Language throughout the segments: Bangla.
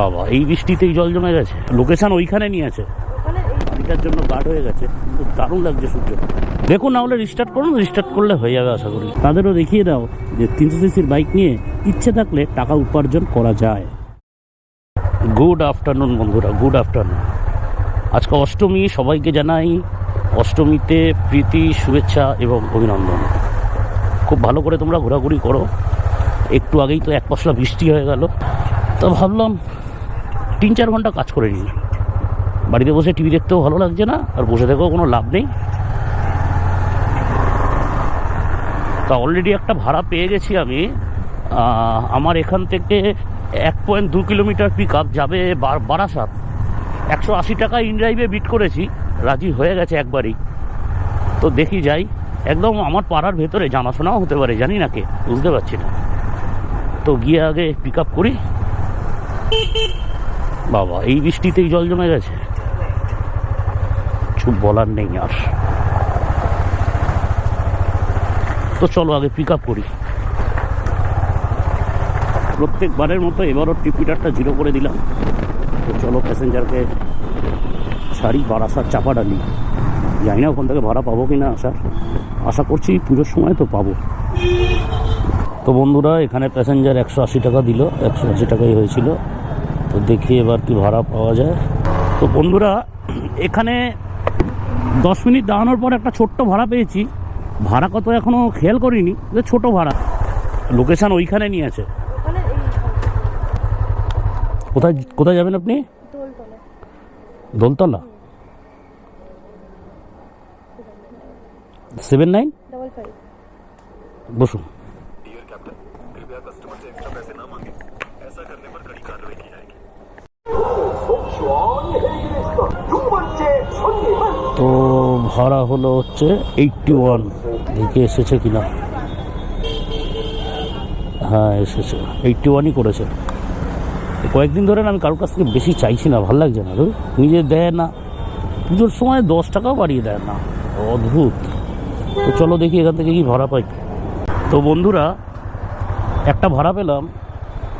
বাবা এই বৃষ্টিতেই জল জমে গেছে। লোকেশন ওইখানে নিয়েছে মানে এই গাড়িটার জন্য গার্ড হয়ে গেছে। খুব দারুণ লাগছে সূর্য। দেখুন না হলে রিস্টার্ট করুন রিস্টার্ট করলে হয়ে যাবে আশা করি। তাদেরও দেখিয়ে দাও যে তিনশো সিসির বাইক নিয়ে ইচ্ছে থাকলে টাকা উপার্জন করা যায়। গুড আফটারনুন বন্ধুরা গুড আফটারনুন আজকে অষ্টমী সবাইকে জানাই অষ্টমীতে প্রীতি শুভেচ্ছা এবং অভিনন্দন। খুব ভালো করে তোমরা ঘোরাঘুরি করো। একটু আগেই তো এক পশলা বৃষ্টি হয়ে গেল। তো ভাবলাম তিন চার ঘণ্টা কাজ করে নিই বাড়িতে বসে টিভি দেখতেও ভালো লাগছে না, আর বসে থেকেও কোনো লাভ নেই। তা অলরেডি একটা ভাড়া পেয়ে গেছি আমি। আমার এখান থেকে এক পয়েন্ট দু কিলোমিটার পিক আপ যাবে বারাসাত। একশো আশি টাকা ইনড্রাইভে বিট করেছি, রাজি হয়ে গেছে একবারই। তো দেখি যাই। একদম আমার পাড়ার ভেতরে জানাশোনাও হতে পারে, জানি না কে, বুঝতে পারছি না। তো গিয়ে আগে পিক আপ করি। বাবা, এই বৃষ্টিতেই জল জমে গেছে। কিছু বলার নেই আর। তো চলো, আগে পিক আপ করি। প্রত্যেকবারের মতো এবারও টিপিটারটা জিরো করে দিলাম। তো চলো প্যাসেঞ্জারকে ছাড়ি বারাসার চাপা ডালি। জানি না ওখান থেকে ভাড়া পাবো কি না আসার। আশা করছি পুজোর সময় তো পাবো। তো বন্ধুরা, এখানে প্যাসেঞ্জার একশো আশি টাকা দিল। একশো আশি টাকাই হয়েছিল। তো দেখি এবার কি ভাড়া পাওয়া যায়। তো বন্ধুরা এখানে দশ মিনিট দাঁড়ানোর পর একটা ছোট্ট ভাড়া পেয়েছি। ভাড়া কত এখনও খেয়াল করিনি যে ছোট ভাড়া। লোকেশান ওইখানে নিয়েছে মানে এই কোথায় কোথায় যাবেন আপনি? দোলতলা। দোলতলা? Seven nine? বসুন। তো ভাড়া হলো হচ্ছে এইটটি ওয়ান দেখে এসেছে কিনা? হ্যাঁ এসেছে। এইটটি ওয়ানই করেছে কয়েকদিন ধরে আমি কারোর কাছ থেকে বেশি চাইছি না, ভালো লাগছে না। নিজে দেয় না। পুজোর সময় দশ টাকাও বাড়িয়ে দেয় না। অদ্ভুত। তো চলো দেখি এখান থেকে কি ভাড়া পাই। তো বন্ধুরা, একটা ভাড়া পেলাম।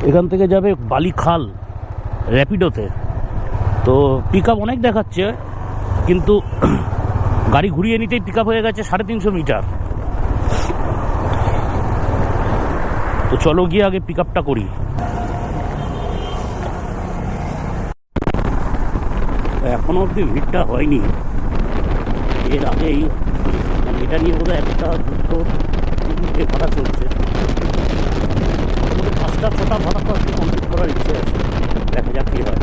এখান থেকে যাবে বালিখাল, র্যাপিডোতে। তো পিক অনেক দেখাচ্ছে, কিন্তু গাড়ি ঘুরিয়ে নিতেই পিক হয়ে গেছে সাড়ে তিনশো মিটার। তো চলো গিয়ে আগে পিক করি। এখনও অবধি ভিড়টা হয়নি। এর আগেই এটা নিয়ে বোধহয় একটা দুটো তিনটে ভাড়া চলছে। পাঁচটা, ছটা ভাড়া তো কমপ্লিট করার ইচ্ছে আছে। দেখা যাক কী হয়।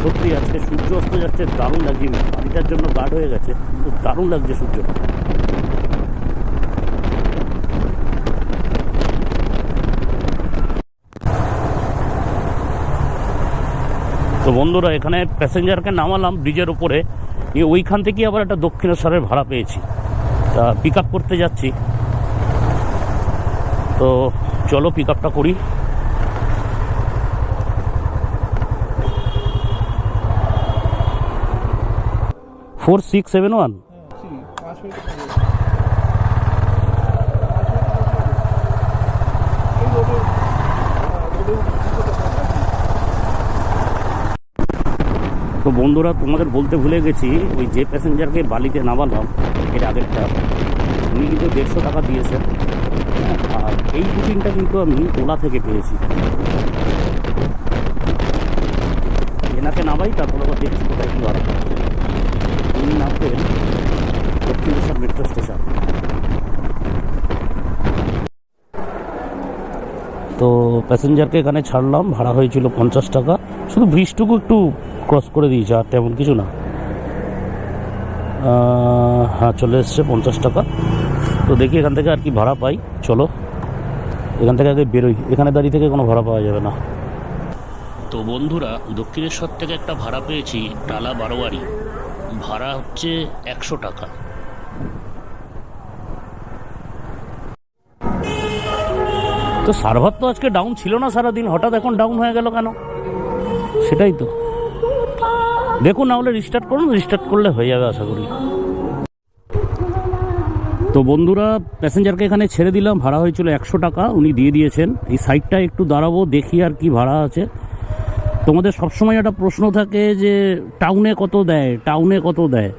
সত্যি আজকে সূর্য অস্ত যাচ্ছে, দারুণ লাগছে গাড়িটার জন্য গার্ড হয়ে গেছে খুব দারুণ লাগছে সূর্যটা তো বন্ধুরা, এখানে প্যাসেঞ্জারকে নামালাম ব্রিজের ওপরে ওইখান থেকে আবার একটা দক্ষিণেশ্বরের ভাড়া পেয়েছি। তা পিক করতে যাচ্ছি। তো চলো পিক করি। ফোর সিক্স সেভেন ওয়ান তো বন্ধুরা, তোমাদের বলতে ভুলে গেছি, ওই যে প্যাসেঞ্জারকে বালিতে নামালাম, এর আগেরটা। উনি কিন্তু দেড়শো টাকা দিয়েছেন। আর এই বুকিংটা কিন্তু আমি ওলা থেকে পেয়েছি। এনাকে নামাই, তারপর আবার দেখছি কোথায় কি দক্ষিণেশ্বর মেট্রো স্টেশন তো প্যাসেঞ্জারকে এখানে ছাড়লাম ভাড়া হয়েছিল পঞ্চাশ টাকা। শুধু ব্রিজটুকু একটু ক্রস করে দিয়েছে আর তেমন কিছু না। হ্যাঁ চলে এসছে পঞ্চাশ টাকা। তো দেখি এখান থেকে আর কি ভাড়া পাই। চলো এখান থেকে আগে বেরোই। এখানে দাঁড়িয়ে থেকে কোনো ভাড়া পাওয়া যাবে না। তো বন্ধুরা দক্ষিণেশ্বর থেকে একটা ভাড়া পেয়েছি টালা বারোয়ারি। ভাড়া হচ্ছে একশো টাকা। তো সার্ভার তো আজকে ডাউন ছিল না সারাদিন, হঠাৎ এখন ডাউন হয়ে গেল কেন? সেটাই তো। দেখুন না হলে রিস্টার্ট করুন রিস্টার্ট করলে হয়ে যাবে আশা করি। তো বন্ধুরা প্যাসেঞ্জারকে এখানে ছেড়ে দিলাম, ভাড়া হয়েছিল একশো টাকা, উনি দিয়ে দিয়েছেন। এই সাইডটা একটু দাঁড়াবো, দেখি আর কি ভাড়া আছে। তোমাদের সবসময় একটা প্রশ্ন থাকে যে টাউনে কত দেয়? টাউনে কত দেয়?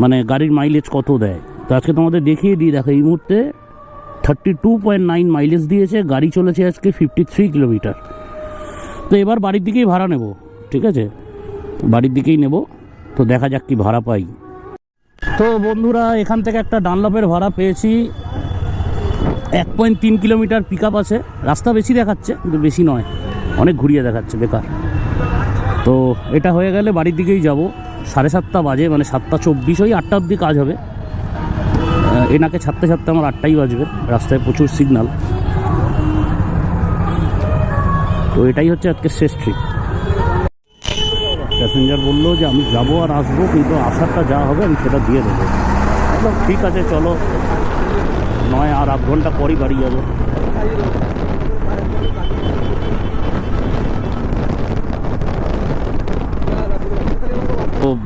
মানে গাড়ির মাইলেজ কত দেয়? তো আজকে তোমাদের দেখিয়ে দিই, দেখো, এই মুহূর্তে thirty two point nine mileage দিয়েছে, গাড়ি চলেছে আজকে ফিফটি থ্রি কিলোমিটার তো এবার বাড়ির দিকেই ভাড়া নেব, ঠিক আছে? বাড়ির দিকেই নেব, তো দেখা যাক কি ভাড়া পাই। তো বন্ধুরা, এখান থেকে একটা ডানলপের ভাড়া পেয়েছি। এক পয়েন্ট তিন কিলোমিটার পিক আছে। রাস্তা বেশি দেখাচ্ছে, কিন্তু বেশি নয়। অনেক ঘুরিয়ে দেখাচ্ছে, বেকার। তো এটা হয়ে গেলে বাড়ির দিকেই যাব। সাড়ে সাতটা বাজে মানে সাতটা চব্বিশ, ওই আটটা অবধি কাজ হবে। এনাকে ছাড়তে ছাড়তে আমার আটটাই বাজবে, রাস্তায় প্রচুর সিগনাল তো এটাই হচ্ছে আজকে শেষ ট্রিপ প্যাসেঞ্জার বলল যে, আমি যাব আর আসব, কিন্তু আসারটা যা হবে আমি সেটা দিয়ে দেবো। ঠিক আছে, চলো। নয় আর আধ ঘণ্টা পরই বাড়ি যাব।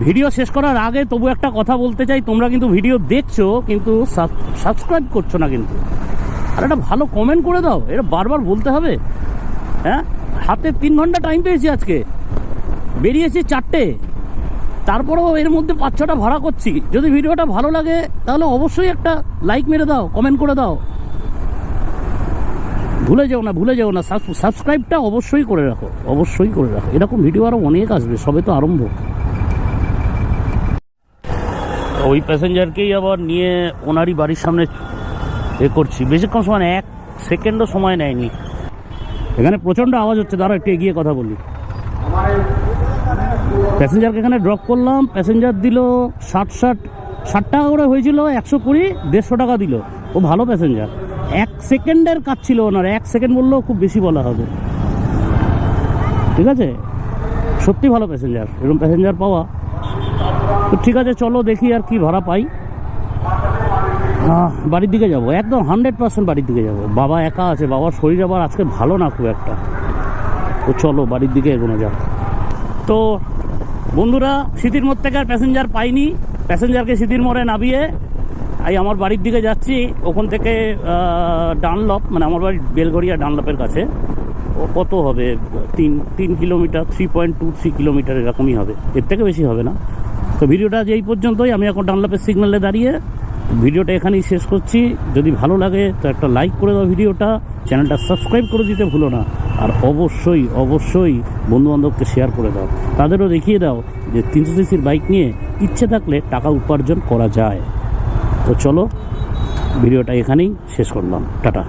ভিডিও শেষ করার আগে তবু একটা কথা বলতে চাই। তোমরা কিন্তু ভিডিও দেখছ, কিন্তু সাবস্ক্রাইব করছ না কিন্তু। আর একটা ভালো কমেন্ট করে দাও এটা বারবার বলতে হবে। হ্যাঁ? হাতে তিন ঘণ্টা টাইম পেয়েছি আজকে। বেরিয়েছি চারটে। তারপরেও এর মধ্যে পাঁচ ছটা ভাড়া করছি। যদি ভিডিওটা ভালো লাগে, তাহলে অবশ্যই একটা লাইক মেরে দাও কমেন্ট করে দাও। ভুলে যেও না, ভুলে যেও না। সাবস্ক্রাইবটা অবশ্যই করে রাখো, অবশ্যই করে রাখো। এরকম ভিডিও আরও অনেক আসবে, সবে তো আরম্ভ। ওই প্যাসেঞ্জারকেই আবার নিয়ে ওনারই বাড়ির সামনে এ করছি। বেশিক্ষণ সময় এক সেকেন্ডও সময় নেয়নি। এখানে প্রচণ্ড আওয়াজ হচ্ছে দাঁড়া একটু এগিয়ে কথা বলি। প্যাসেঞ্জারকে এখানে ড্রপ করলাম, প্যাসেঞ্জার দিল ষাট ষাট ষাট টাকা করে হয়েছিল, একশো কুড়ি, দেড়শো টাকা দিল। ও ভালো প্যাসেঞ্জার। এক সেকেন্ডের কাজ ছিল ওনার, এক সেকেন্ড বললেও খুব বেশি বলা হবে। ঠিক আছে? সত্যি ভালো প্যাসেঞ্জার, এরকম প্যাসেঞ্জার পাওয়া। তো ঠিক আছে, চলো দেখি আর কি ভাড়া পাই। বাড়ির দিকে যাব। একদম হান্ড্রেড পার্সেন্ট বাড়ির দিকে যাব। বাবা একা আছে, বাবার শরীর আবার আজকে ভালো না খুব একটা। তো চলো বাড়ির দিকে এগোনো যাক। তো বন্ধুরা সিটির মোড় থেকে আর প্যাসেঞ্জার পাইনি। প্যাসেঞ্জারকে সিটির মোড়ে নামিয়ে এই আমার বাড়ির দিকে যাচ্ছি। ওখান থেকে ডানলপ মানে আমার বাড়ি বেলগড়িয়া ডানলপের কাছে। ও কত হবে? তিন তিন kilometre three point two three kilometre এরকমই হবে। এর থেকে বেশি হবে না। তো ভিডিওটা যে এই পর্যন্তই। আমি এখন ডানলাপের সিগনালে দাঁড়িয়ে ভিডিওটা এখানেই শেষ করছি। যদি ভালো লাগে, তো একটা লাইক করে দাও ভিডিওটা। চ্যানেলটা সাবস্ক্রাইব করে দিতে ভুলো না। আর অবশ্যই অবশ্যই বন্ধুবান্ধবকে শেয়ার করে দাও। তাদেরও দেখিয়ে দাও যে তিনশো সিসির বাইক নিয়ে ইচ্ছে থাকলে টাকা উপার্জন করা যায়। তো চলো, ভিডিওটা এখানেই শেষ করলাম। টাটা।